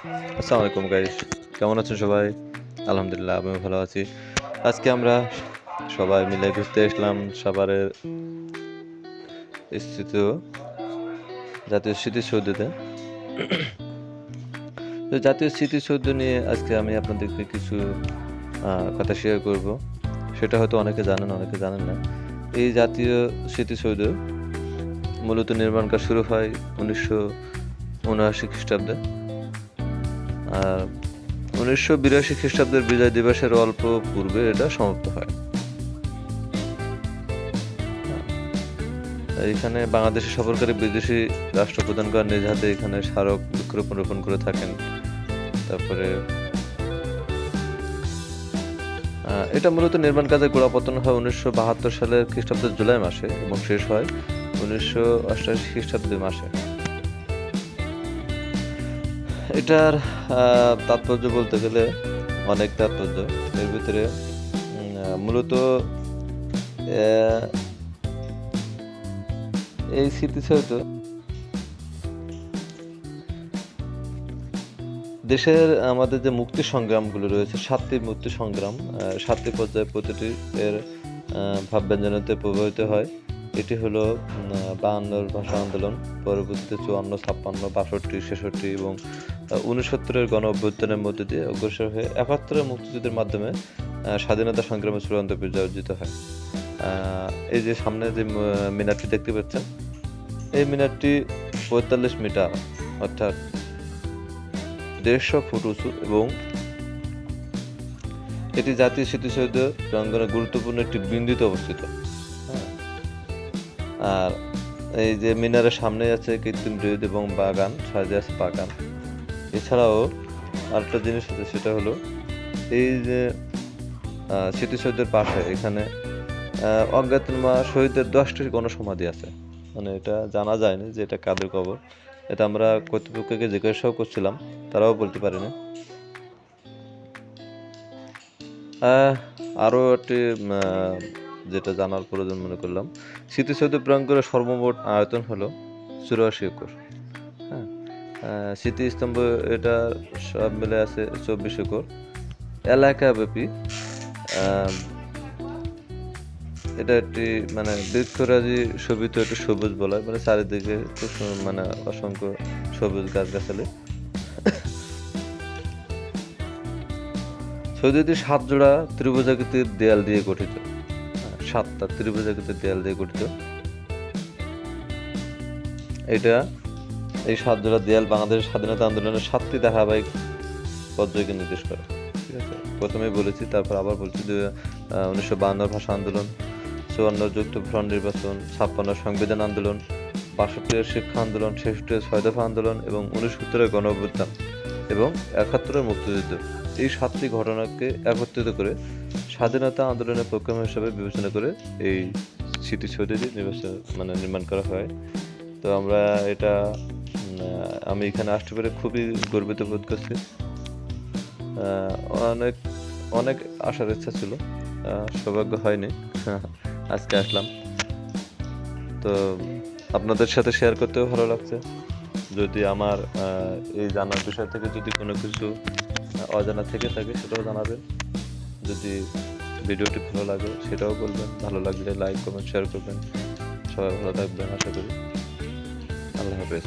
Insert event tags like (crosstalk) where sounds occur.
আসসালামু আলাইকুম গাইস কেমন আছেন সবাই? আলহামদুলিল্লাহ, আমিও ভালো আছি। আজকে আমরা সবাই মিলে ঘুরতে এসলাম সাভারের স্থিত জাতীয় স্মৃতিসৌধতে। তো জাতীয় স্মৃতিসৌধ নিয়ে আজকে আমি আপনাদেরকে কিছু কথা শেয়ার করব। সেটা হয়তো অনেকে জানেন অনেকে জানেন না। এই জাতীয় স্মৃতিসৌধ মূলত নির্মাণ কাজ শুরু হয় উনিশশো উনআশি খ্রিস্টাব্দে। উনিশশো বিরাশি খ্রিস্টাব্দের বিজয় দিবসের অল্প পূর্বে এটা সমাপ্ত হয়। এখানে বাংলাদেশে সফরকারী বিদেশি রাষ্ট্রপ্রধানগণ নিজ হাতে এখানে স্মারক বৃক্ষরোপণ রোপণ করে থাকেন। তারপরে এটা মূলত নির্মাণ কাজে গোড়াপতন হয় উনিশশো বাহাত্তর সালের খ্রিস্টাব্দের জুলাই মাসে এবং শেষ হয় উনিশশো অষ্টাশি খ্রিস্টাব্দের মাসে। এটার তাৎপর্য বলতে গেলে অনেক তাৎপর্য। এর ভিতরে মূলত এই স্মৃতিসৌধ দেশের আমাদের যে মুক্তি সংগ্রামগুলো রয়েছে সাতটি মুক্তি সংগ্রাম সাতটি পর্যায়ে প্রতিটি এর আহ, ভাবব্যঞ্জনতে প্রভাবিত হয়। এটি হলো বাহান্নর ভাষা আন্দোলন, পরবর্তীতে চুয়ান্ন, ছাপ্পান্ন, বাষট্টি, ছেষট্টি এবং উনসত্তরের গণ অভ্যুত্থানের মধ্যে দিয়ে অগ্রসর হয়ে একাত্তরের মুক্তিযুদ্ধের মাধ্যমে স্বাধীনতা সংগ্রামের চূড়ান্ত বিজয় অর্জিত হয় এই যে সামনে যে মিনারটি দেখতে পাচ্ছেন, এই মিনারটি পঁয়তাল্লিশ মিটার, অর্থাৎ দেড়শো ফুট উঁচু এবং এটি জাতীয় স্মৃতিসৌধ প্রাঙ্গনে গুরুত্বপূর্ণ একটি বিন্দুতে অবস্থিত। আর এই যে মিনারের সামনে আছে কৃত্রিম হ্রদ এবং বাগান সাজে আছে বাগান। এছাড়াও আরেকটা জিনিস আছে সেটা হলো এই যে স্মৃতিসৌধের পাশে এখানে আহ, অজ্ঞাতনামা শহীদদের দশটি গণসমাধি আছে। মানে এটা জানা যায়নি যে এটা কাদের কবর। এটা আমরা কর্তৃপক্ষকে জিজ্ঞাসাও করছিলাম তারাও বলতে পারেনি। আরও একটি যেটা জানার প্রয়োজন মনে করলাম। স্মৃতিসৌধ প্রাঙ্গণের সর্বমোট আয়তন হলো চুরাশি একর। হ্যাঁ স্মৃতিস্তম্ভ এটা সব মিলে আছে চব্বিশ একর। এলাকাব্যাপী এটা একটি মানে বৃক্ষরাজি শোভিত একটি সবুজ বলা। মানে চারিদিকে মানে অসংখ্য সবুজ গাছগাছালি। সৌদিটি সাত জোড়া ত্রিভুজাকৃতির দেয়াল দিয়ে গঠিত। সাতটা, ত্রিভুজাকৃতির দেয়াল দিয়ে গঠিত। এটা এই সাত জোড়া দেয়াল বাংলাদেশের স্বাধীনতা আন্দোলনের সাতটি ধারাবাহিক পর্যায়কে নির্দেশ করে। ঠিক আছে? প্রথমেই বলেছি, তারপর আবার বলছি যে উনিশশো বাহান্নর ভাষা আন্দোলন, চুয়ান্ন যুক্ত ফ্রন্ট নির্বাচন, ছাপ্পান্ন সংবিধান আন্দোলন বাষট্টির শিক্ষা আন্দোলন ছেষট্টির ছয় দফা আন্দোলন এবং উনসত্তরের গণ এবং একাত্তরের মুক্তিযুদ্ধ। এই সাতটি ঘটনাকে একত্রিত করে স্বাধীনতা আন্দোলনের প্রোগ্রাম হিসাবে বিবেচনা করে এই স্মৃতিসৌধটি নির্বাচন মানে নির্মাণ করা হয়। তো আমরা এটা আমি এখানে আসতে পেরে খুবই গর্বিত বোধ করছি। অনেক অনেক আসার ইচ্ছা ছিল। সৌভাগ্য হয়নি। (laughs) আজকে আসলাম। তো আপনাদের সাথে শেয়ার করতেও ভালো লাগছে। যদি আমার এই জানার বিষয় থেকে যদি কোনো কিছু অজানা থেকে থাকে সেটাও জানাবেন। যদি ভিডিওটি ভালো লাগে, সেটাও বলবেন। ভালো লাগলে লাইক কমেন্ট শেয়ার করবেন। সবাই ভালো থাকবেন, আশা করি। আল্লাহ হাফেজ।